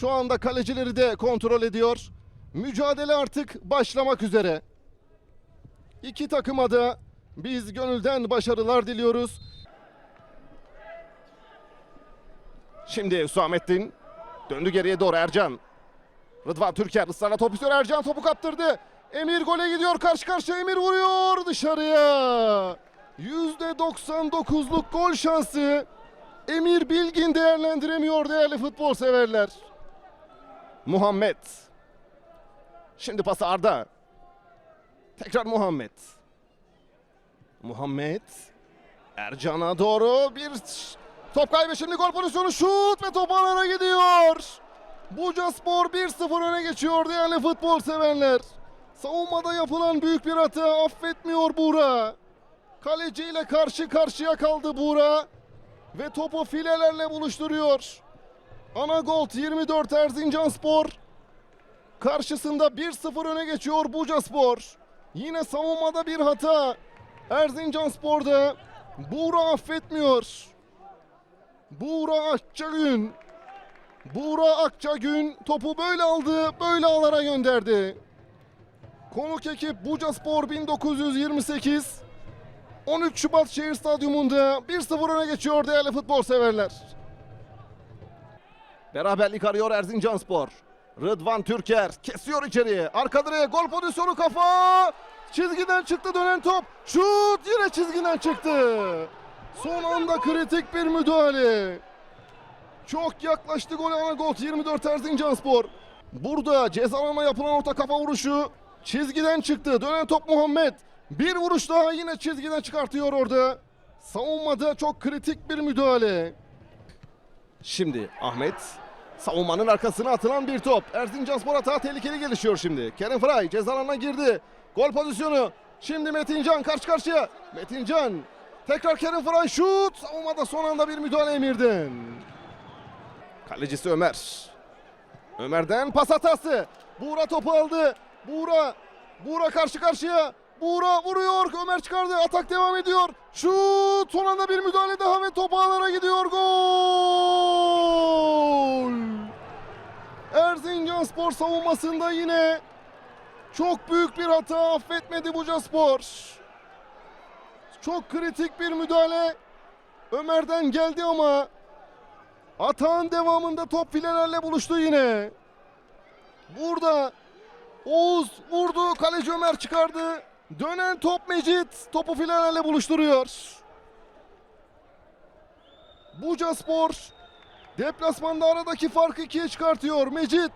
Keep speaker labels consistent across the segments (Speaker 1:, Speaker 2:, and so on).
Speaker 1: Şu anda kalecileri de kontrol ediyor. Mücadele artık başlamak üzere. İki takıma da biz gönülden başarılar diliyoruz. Şimdi Hüsamettin döndü geriye doğru Ercan. Rıdvan Türker ısrarla top istiyor Ercan topu kaptırdı. Emir gole gidiyor karşı karşıya Emir vuruyor dışarıya. %99'luk gol şansı Emir Bilgin değerlendiremiyor değerli futbol severler. Muhammed. Şimdi pası Arda. Tekrar Muhammed. Muhammed. Ercan'a doğru bir top kaybı şimdi gol pozisyonu şut ve top alana gidiyor. Buca Spor 1-0 öne geçiyor değerli futbol severler. Savunmada yapılan büyük bir hata affetmiyor Buğra. Kaleci ile karşı karşıya kaldı Buğra. Ve topu filelerle buluşturuyor. Anagolt 24 Erzincan Spor. Karşısında 1-0 öne geçiyor Buca Spor. Yine savunmada bir hata. Erzincan Spor'da Buğra affetmiyor. Buğra Akçagün. Buğra Akçagün topu böyle aldı, böyle alara gönderdi. Konuk ekip Buca Spor 1928. 13 Şubat Şehir Stadyumunda 1-0 öne geçiyor değerli futbol severler. Beraberlik arıyor Erzincan Spor. Rıdvan Türker kesiyor içeriye. Arka direğe gol pozisyonu kafa. Çizgiden çıktı dönen top. Şut yine çizgiden çıktı. Son anda kritik bir müdahale. Çok yaklaştı gol ana gol 24 Erzincan Spor. Burada ceza alanına yapılan orta kafa vuruşu çizgiden çıktı. Dönen top Muhammed. Bir vuruş daha yine çizgiden çıkartıyor orada. Savunmada çok kritik bir müdahale. Şimdi Ahmet savunmanın arkasına atılan bir top. Erzincanspor hata tehlikeli gelişiyor şimdi. Kerem Fray ceza girdi. Gol pozisyonu. Şimdi Metincan karşı karşıya. Metincan tekrar Kerem Fray şut. Savunmada son anda bir müdahale Emir'den. Kalecisi Ömer. Ömer'den pas hatası. Buğra topu aldı. Buğra. Buğra karşı karşıya. Buğra vuruyor. Ömer çıkardı. Atak devam ediyor. Şut. Son anda bir müdahale daha ve top ağlara gidiyor. Gol. Erzincan Spor savunmasında yine çok büyük bir hata affetmedi Buca Spor. Çok kritik bir müdahale Ömer'den geldi ama Atağın devamında top filelerle buluştu yine. Burada Oğuz vurdu. Kaleci Ömer çıkardı. Dönen top Mecit. Topu filelerle buluşturuyor. Buca Spor deplasmanda aradaki farkı ikiye çıkartıyor. Mecit.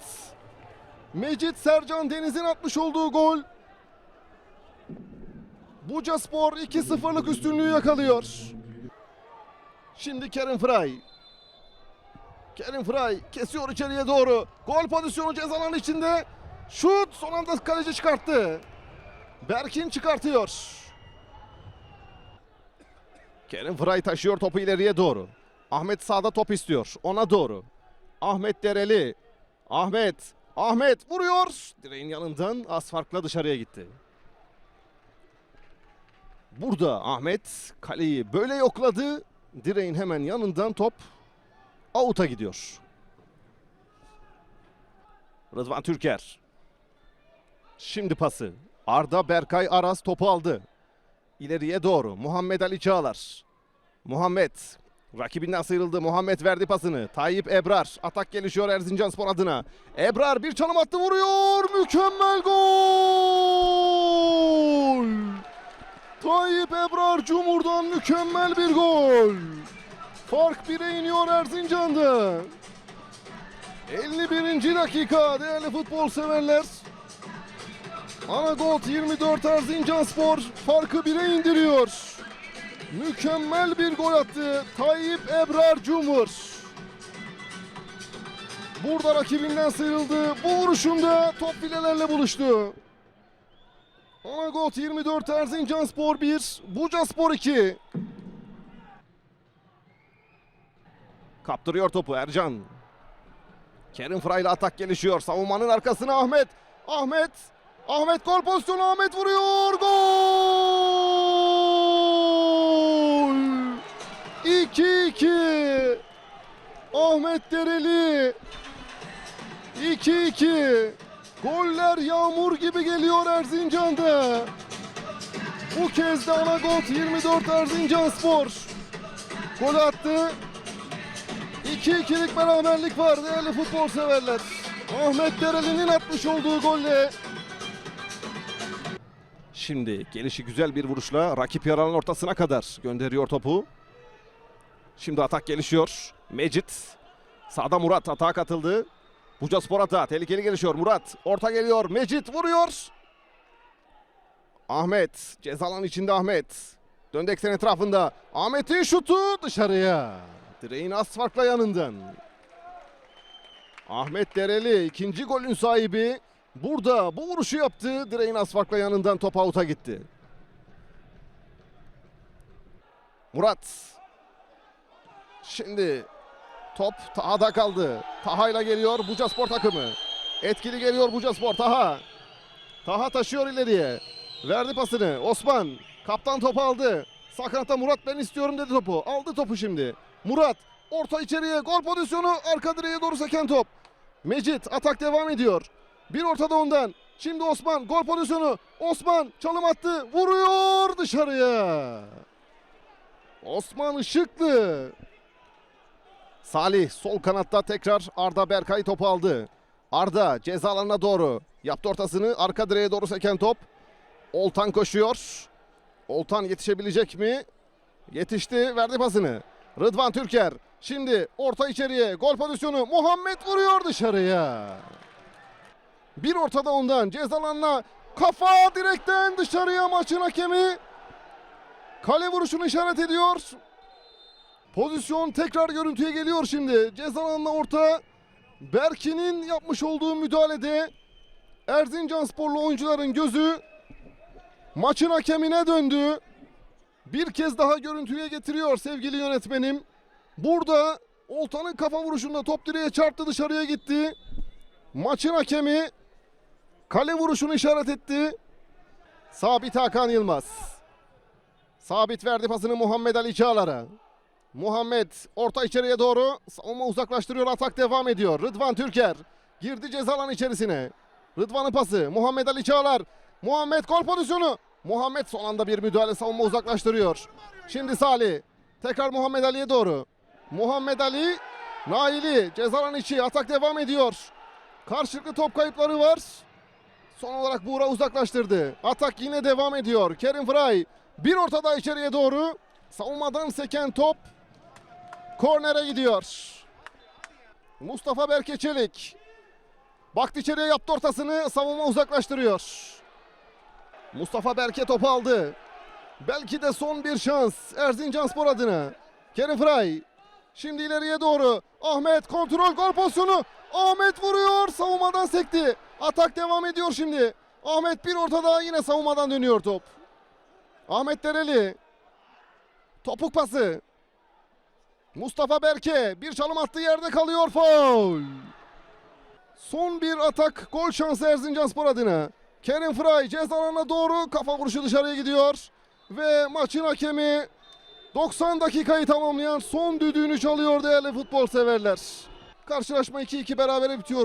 Speaker 1: Mecit Sercan Deniz'in atmış olduğu gol. Buca Spor 2-0'lık üstünlüğü yakalıyor. Şimdi Kerim Fray. Kerim Fray kesiyor içeriye doğru. Gol pozisyonu ceza alanı içinde. Şut son anda kaleci çıkarttı. Berkin çıkartıyor. Kerim Fray taşıyor topu ileriye doğru. Ahmet sağda top istiyor. Ona doğru. Ahmet Dereli. Ahmet. Ahmet vuruyor. Direğin yanından az farkla dışarıya gitti. Burada Ahmet kaleyi böyle yokladı. Direğin hemen yanından top Out'a gidiyor. Rıdvan Türker. Şimdi pası. Arda Berkay Aras topu aldı. İleriye doğru. Muhammed Ali Çağlar. Muhammed. Rakibinden sıyrıldı. Muhammed verdi pasını. Tayyip Ebrar. Atak gelişiyor Erzincanspor adına. Ebrar bir çalım attı vuruyor. Mükemmel gol. Tayyip Ebrar Cumhur'dan mükemmel bir gol. Fark 1'e iniyor Erzincan'da. 51. dakika değerli futbol severler. Anagolt 24 Erzincan Spor farkı 1'e indiriyor. Mükemmel bir gol attı Tayyip Ebrar Cumhur. Burada rakibinden sıyrıldı. Bu vuruşunda top filelerle buluştu. Anagolt 24 Erzincan Spor 1, Buca Spor 2. Kaptırıyor topu Ercan. Kerim Fray ile atak gelişiyor. Savunmanın arkasına Ahmet. Ahmet. Ahmet gol pozisyonu Ahmet vuruyor. Gol! 2-2. Ahmet Dereli 2-2. Goller yağmur gibi geliyor Erzincan'da. Bu kez de Anagot 24 Erzincan Spor. Gol attı. 2-2'lik beraberlik var değerli futbol severler. Ahmet Dereli'nin atmış olduğu golle. Şimdi gelişi güzel bir vuruşla rakip yarının ortasına kadar gönderiyor topu. Şimdi atak gelişiyor. Mecit. Sağda Murat atağa katıldı. Buca Spor atağı tehlikeli gelişiyor. Murat orta geliyor. Mecit vuruyor. Ahmet cezalan içinde Ahmet. Döndeksen etrafında. Ahmet'in şutu dışarıya. Direğin az farkla yanından. Ahmet Dereli ikinci golün sahibi. Burada bu vuruşu yaptı. Direğin az farkla yanından top avuta gitti. Murat. Şimdi top Taha'da kaldı. Taha'yla geliyor Buca Spor takımı. Etkili geliyor Buca Spor Taha. Taha taşıyor ileriye. Verdi pasını. Osman. Kaptan topu aldı. Sakat'ta Murat ben istiyorum dedi topu. Aldı topu şimdi. Murat orta içeriye gol pozisyonu arka direğe doğru seken top. Mecit atak devam ediyor. Bir ortada ondan. Şimdi Osman gol pozisyonu. Osman çalım attı. Vuruyor dışarıya. Osman Işıklı. Salih sol kanatta tekrar Arda Berkay topu aldı. Arda ceza alanına doğru yaptı ortasını arka direğe doğru seken top. Oltan koşuyor. Oltan yetişebilecek mi? Yetişti verdi pasını. Rıdvan Türker şimdi orta içeriye gol pozisyonu Muhammed vuruyor dışarıya. Bir ortada ondan ceza alanına kafa direkten dışarıya maçın hakemi. Kale vuruşunu işaret ediyor. Pozisyon tekrar görüntüye geliyor şimdi. Ceza alanına orta. Berkin'in yapmış olduğu müdahalede Erzincan sporlu oyuncuların gözü maçın hakemine döndü. Bir kez daha görüntüye getiriyor sevgili yönetmenim. Burada Oltan'ın kafa vuruşunda top direğe çarptı dışarıya gitti. Maçın hakemi kale vuruşunu işaret etti. Sabit Hakan Yılmaz. Sabit verdi pasını Muhammed Ali Çağlar'a. Muhammed orta içeriye doğru savunma uzaklaştırıyor atak devam ediyor. Rıdvan Türker girdi ceza alanı içerisine. Rıdvan'ın pası Muhammed Ali Çağlar. Muhammed gol pozisyonu. Muhammed son anda bir müdahale savunma uzaklaştırıyor. Şimdi Salih tekrar Muhammed Ali'ye doğru. Muhammed Ali Naili ceza alanı içi atak devam ediyor. Karşılıklı top kayıpları var. Son olarak Buğra uzaklaştırdı. Atak yine devam ediyor. Kerim Fry bir ortada içeriye doğru. Savunmadan seken top kornere gidiyor. Mustafa Berke Çelik. Baktı içeriye yaptı ortasını savunma uzaklaştırıyor. Mustafa Berke topu aldı. Belki de son bir şans Erzincan Spor adına. Kerim Fry. Şimdi ileriye doğru. Ahmet kontrol gol pozisyonu. Ahmet vuruyor. Savunmadan sekti. Atak devam ediyor şimdi. Ahmet bir ortada yine savunmadan dönüyor top. Ahmet Dereli. Topuk pası. Mustafa Berke bir çalım attığı yerde kalıyor faul. Son bir atak gol şansı Erzincanspor adına. Kerim Fry ceza doğru kafa vuruşu dışarıya gidiyor. Ve maçın hakemi 90 dakikayı tamamlayan son düdüğünü çalıyor değerli futbol severler. Karşılaşma 2-2 berabere bitiyor.